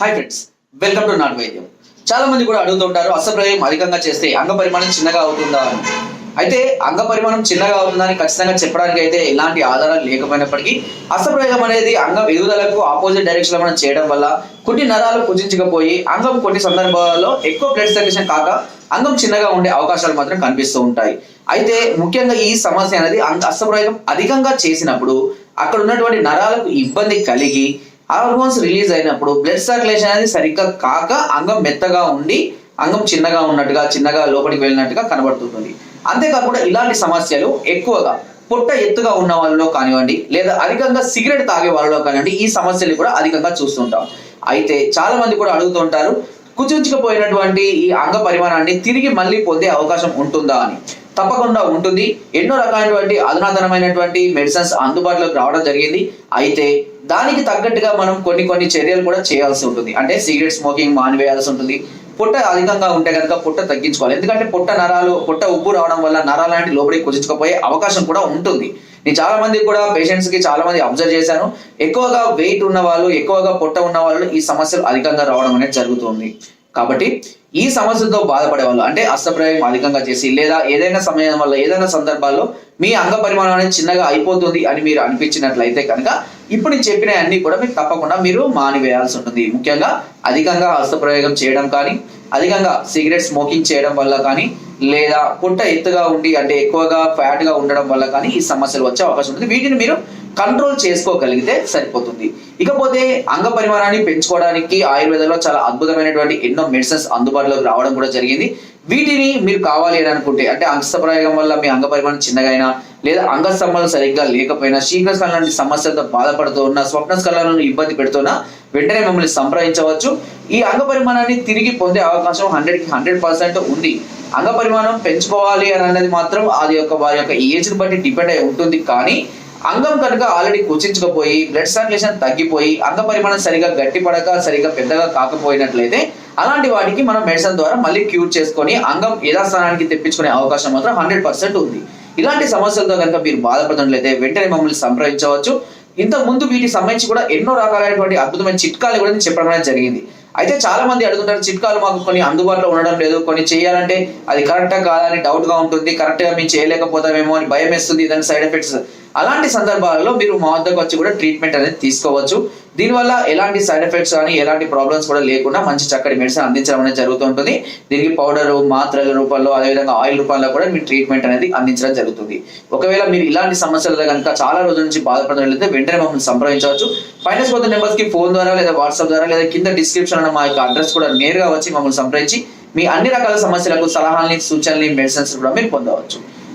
Hi friends welcome to నాట్ వైద్యం చాలా మంది కూడా అడుగుతుంటారు అసప్రయోగం అధికంగా చేస్తే అంగ పరిమాణం చిన్నగా అవుతుందా అని. అయితే అంగ పరిమాణం చిన్నగా అవుతుందని ఖచ్చితంగా చెప్పడానికి అయితే ఎలాంటి ఆధారాలు లేకపోయినప్పటికీ అసప్రయోగం అనేది అంగ ఎదుగుదలకు ఆపోజిట్ డైరెక్షన్ మనం చేయడం వల్ల కొన్ని నరాలు కుచించకపోయి అంగం కొన్ని సందర్భాల్లో ఎక్కువ బ్లడ్ సర్క్యులేషన్ కాక అంగం చిన్నగా ఉండే అవకాశాలు మాత్రం కనిపిస్తూ ఉంటాయి. అయితే ముఖ్యంగా ఈ సమస్య అనేది అంగ అసప్రయోగం అధికంగా చేసినప్పుడు అక్కడ ఉన్నటువంటి నరాలకు ఇబ్బంది కలిగి హార్మోన్స్ రిలీజ్ అయినప్పుడు బ్లడ్ సర్క్యులేషన్ అనేది సరిగ్గా కాక అంగం మెత్తగా ఉండి అంగం చిన్నగా ఉన్నట్టుగా చిన్నగా లోపలికి వెళ్ళినట్టుగా కనబడుతుంటుంది. అంతేకాకుండా ఇలాంటి సమస్యలు ఎక్కువగా పొట్ట ఎత్తుగా ఉన్న వాళ్ళలో కానివ్వండి లేదా అధికంగా సిగరెట్ తాగే వాళ్ళలో కానివ్వండి ఈ సమస్యలు కూడా అధికంగా చూస్తుంటాం. అయితే చాలా మంది కూడా అడుగుతుంటారు కుచుంచుకుపోయినటువంటి ఈ అంగ పరిమాణాన్ని తిరిగి మళ్ళీ పొందే అవకాశం ఉంటుందా? అని. తప్పకుండా ఉంటుంది. ఎన్నో రకాలైనటువంటి అధునాతనమైనటువంటి మెడిసిన్స్ అందుబాటులోకి రావడం జరిగింది. అయితే దానికి తగ్గట్టుగా మనం కొన్ని కొన్ని చర్యలు కూడా చేయాల్సి ఉంటుంది. అంటే సిగరెట్ స్మోకింగ్ మానివేయాల్సి ఉంటుంది. పొట్ట అధికంగా ఉంటే కనుక పొట్ట తగ్గించుకోవాలి. ఎందుకంటే పొట్ట నరాలు పొట్ట ఉబ్బు రావడం వల్ల నరాలు లాంటి లోపలికి కుచించుకుపోయే అవకాశం కూడా ఉంటుంది. నేను చాలా మంది కూడా పేషెంట్స్కి చాలా మంది అబ్జర్వ్ చేశాను. ఎక్కువగా వెయిట్ ఉన్న వాళ్ళు ఎక్కువగా పొట్ట ఉన్న వాళ్ళు ఈ సమస్యలు అధికంగా రావడం అనేది జరుగుతుంది. కాబట్టి ఈ సమస్యతో బాధపడే వాళ్ళు అంటే అస్తప్రయోగం అధికంగా చేసి లేదా ఏదైనా సమయం వల్ల ఏదైనా సందర్భాల్లో మీ అంగ పరిమాణం అనేది చిన్నగా అయిపోతుంది అని మీరు అనిపించినట్లయితే కనుక ఇప్పుడు నేను చెప్పిన అన్ని కూడా మీరు తప్పకుండా మీరు మానివేయాల్సి ఉంటుంది. ముఖ్యంగా అధికంగా హస్తప్రయోగం చేయడం కానీ అధికంగా సిగరెట్ స్మోకింగ్ చేయడం వల్ల కానీ లేదా పుట్ట ఎత్తుగా ఉండి అంటే ఎక్కువగా ఫ్యాట్గా ఉండడం వల్ల కానీ ఈ సమస్యలు వచ్చే అవకాశం ఉంటుంది. వీటిని మీరు కంట్రోల్ చేసుకోగలిగితే సరిపోతుంది. ఇకపోతే అంగ పరిమాణాన్ని పెంచుకోవడానికి ఆయుర్వేదంలో చాలా అద్భుతమైనటువంటి ఎన్నో మెడిసిన్స్ అందుబాటులోకి రావడం కూడా జరిగింది. వీటిని మీరు కావాలి అని అనుకుంటే అంటే అంగప్రయోగం వల్ల మీ అంగ పరిమాణం చిన్నగైనా లేదా అంగస్తంభాలు సరిగ్గా లేకపోయినా శీఘ్రస్కలం లాంటి సమస్యలతో బాధపడుతూ ఉన్న స్వప్న స్కలనను ఇబ్బంది పెడుతున్నా వెంటనే మమ్మల్ని సంప్రదించవచ్చు. ఈ అంగ పరిమాణాన్ని తిరిగి పొందే అవకాశం హండ్రెడ్కి హండ్రెడ్ పర్సెంట్ ఉంది. అంగ పరిమాణం పెంచుకోవాలి అని అనేది మాత్రం అది యొక్క వారి యొక్క ఏజ్ని బట్టి డిపెండ్ అయి ఉంటుంది. కానీ అంగం కనుక ఆల్రెడీ కుచించకపోయి బ్లడ్ సర్క్యులేషన్ తగ్గిపోయి అంగ పరిమాణం సరిగా గట్టిపడక సరిగా పెద్దగా కాకపోయినట్లయితే అలాంటి వాటికి మనం మెడిసిన్ ద్వారా మళ్ళీ క్యూర్ చేసుకొని అంగం యథాస్థానానికి తెప్పించుకునే అవకాశం మాత్రం హండ్రెడ్ పర్సెంట్ ఉంది. ఇలాంటి సమస్యలతో కనుక మీరు బాధపడుతున్నట్లయితే వెంటనే మమ్మల్ని సంప్రదించవచ్చు. ఇంతకు ముందు వీటికి సంబంధించి కూడా ఎన్నో రకాలైనటువంటి అద్భుతమైన చిట్కాలు కూడా నేను చెప్పడం అనేది జరిగింది. అయితే చాలా మంది అడుగుతుంటారు చిట్కాలు మాకు కొన్ని అందుబాటులో ఉండడం లేదు కొన్ని చేయాలంటే అది కరెక్టా కాదని డౌట్గా ఉంటుంది కరెక్ట్గా మేము చేయలేకపోతామేమో అని భయం వేస్తుంది దాని సైడ్ ఎఫెక్ట్స్. అలాంటి సందర్భాలలో మీరు మా వద్దకు వచ్చి కూడా ట్రీట్మెంట్ అనేది తీసుకోవచ్చు. దీనివల్ల ఎలాంటి సైడ్ ఎఫెక్ట్స్ కానీ ఎలాంటి ప్రాబ్లమ్స్ కూడా లేకుండా మంచి చక్కటి మెడిసిన్ అందించడం అనేది జరుగుతుంటుంది దీనికి పౌడర్ మాత్రల రూపంలో అదేవిధంగా ఆయిల్ రూపంలో కూడా మీ ట్రీట్మెంట్ అనేది అందించడం జరుగుతుంది. ఒకవేళ మీరు ఇలాంటి సమస్యలతో కనుక చాలా రోజుల నుంచి బాధపడుతున్నట్లయితే వెంటనే మమ్మల్ని సంప్రదించవచ్చు. ఫైనాన్స్ పోతే నెంబర్స్కి ఫోన్ ద్వారా లేదా వాట్సాప్ ద్వారా లేదా కింద డిస్క్రిప్షన్ ఉన్న మా యొక్క అడ్రస్ కూడా నేరుగా వచ్చి మమ్మల్ని సంప్రదించి మీ అన్ని రకాల సమస్యలకు సలహాలని సూచనలు మెడిసిన్స్ కూడా మీరు పొందవచ్చు.